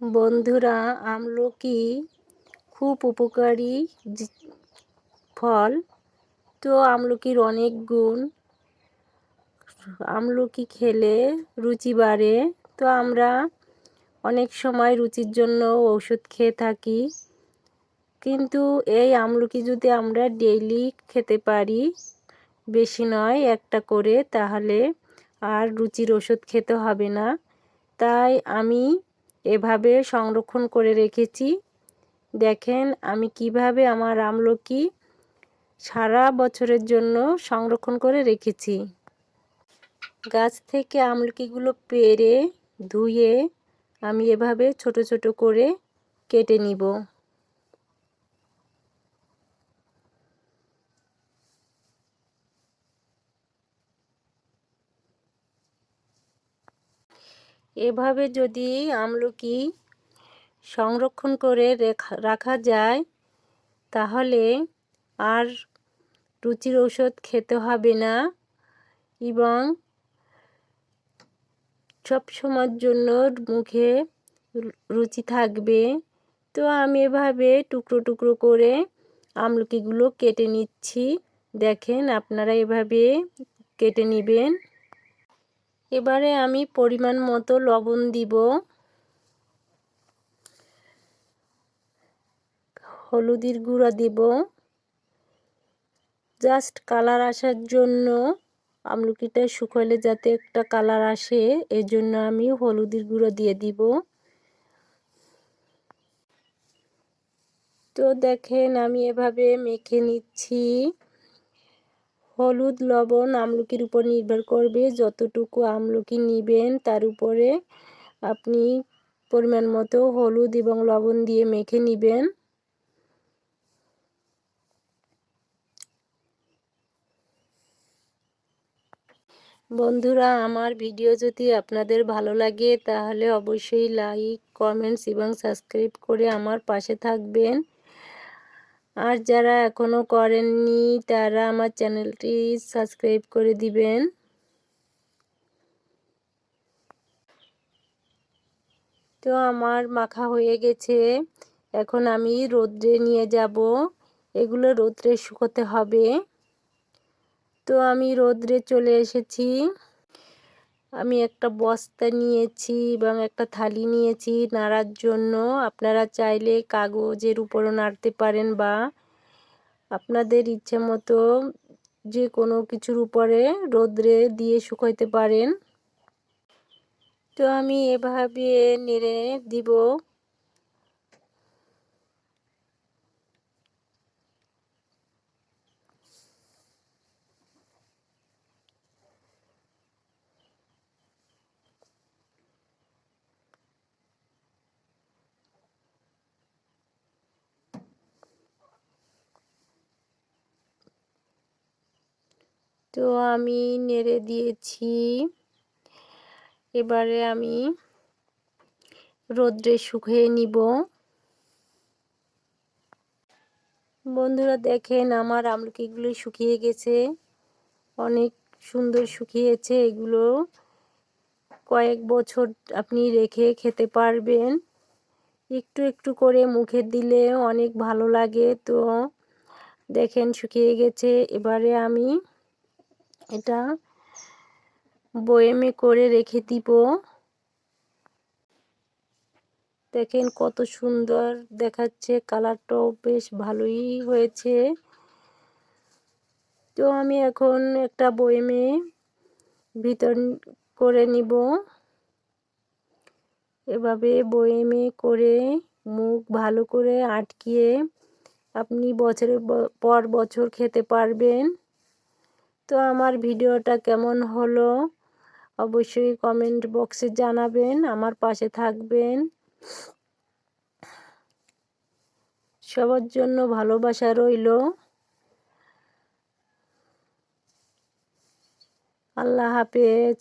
বন্ধুরা আমলকি খুব উপকারী ফল। তো আমলকির অনেক গুণ। আমলকি খেলে রুচি বাড়ে? তো আমরা অনেক সময় রুচির জন্য ওষুধ খেয়ে থাকি। কিন্তু এই আমলকি যদি আমরা ডেইলি খেতে পারি, বেশি নয় একটা করে, তাহলে আর রুচির ওষুধ খেতে হবে না। তাই আমি এভাবে সংরক্ষণ করে রেখেছি। দেখেন, আমি কীভাবে আমার আমলকি সারা বছরের জন্য সংরক্ষণ করে রেখেছি। গাছ থেকে আমলকিগুলো পেরে ধুয়ে আমি এভাবে ছোট ছোট করে কেটে নিব। এভাবে যদি আমলকি সংরক্ষণ করে রাখা যায়, তাহলে আর রুচির ঔষধ খেতে হবে না এবং সব সময়ের জন্য মুখে রুচি থাকবে। তো আমি এভাবে টুকরো টুকরো করে আমলকিগুলো কেটে নিচ্ছি। দেখেন আপনারা এভাবে কেটে নেবেন। এবারে আমি পরিমাণ মতো লবণ দিব। হলুদের গুঁড়া দিব। জাস্ট কালার আসার জন্য আমলকিটা শুকালে যাতে একটা কালার আসে এর জন্য আমি হলুদের গুঁড়ো দিয়ে দিব। তো দেখেন আমি এভাবে মেখে নিচ্ছি। হলুদ, লবণ আমলকির উপর নির্ভর করবে। যতটুকু আমলকি নেবেন, তার উপরে আপনি পরিমাণ মতো হলুদ এবং লবণ দিয়ে মেখে নেবেন। বন্ধুরা, আমার ভিডিও যদি আপনাদের ভালো লাগে, তাহলে অবশ্যই লাইক, কমেন্টস এবং সাবস্ক্রাইব করে আমার পাশে থাকবেন। আর যারা এখনও করেননি, তারা আমার চ্যানেলটি সাবস্ক্রাইব করে দিবেন। তো আমার মাখা হয়ে গেছে। এখন আমি রোদ্রে নিয়ে যাব। এগুলো রোদ্রে শুকোতে হবে। তো আমি রোদ্রে চলে এসেছি। আমি একটা বস্তা নিয়েছি এবং একটা থালি নিয়েছি নাড়ার জন্য। আপনারা চাইলে কাগজের উপরও নাড়তে পারেন বা আপনাদের ইচ্ছে মতো যে কোনো কিছুর উপরে রোদ্রে দিয়ে শুকাইতে পারেন। তো আমি এভাবে নেড়ে দিব। তো আমি নেড়ে দিয়েছি। এবারে আমি রোদ্রে শুকিয়ে নিব। বন্ধুরা দেখেন আমার আমলকিগুলো শুকিয়ে গেছে। অনেক সুন্দর শুকিয়েছে। এগুলো কয়েক বছর আপনি রেখে খেতে পারবেন। একটু একটু করে মুখে দিলে অনেক ভালো লাগে। তো দেখেন শুকিয়ে গেছে। এবারে আমি এটা বয়েমে করে রেখে দিব। দেখেন কত সুন্দর দেখাচ্ছে, কালারটাও বেশ ভালোই হয়েছে। তো আমি এখন একটা বয়েমে ভিতর করে নিব। এভাবে বয়েমে করে মুখ ভালো করে আটকিয়ে আপনি বছরের পর বছর খেতে পারবেন। তো আমার ভিডিওটা কেমন হলো? অবশ্যই কমেন্ট বক্সে জানাবেন, আমার পাশে থাকবেন। সবার জন্য ভালোবাসা রইল। আল্লাহ হাফেজ।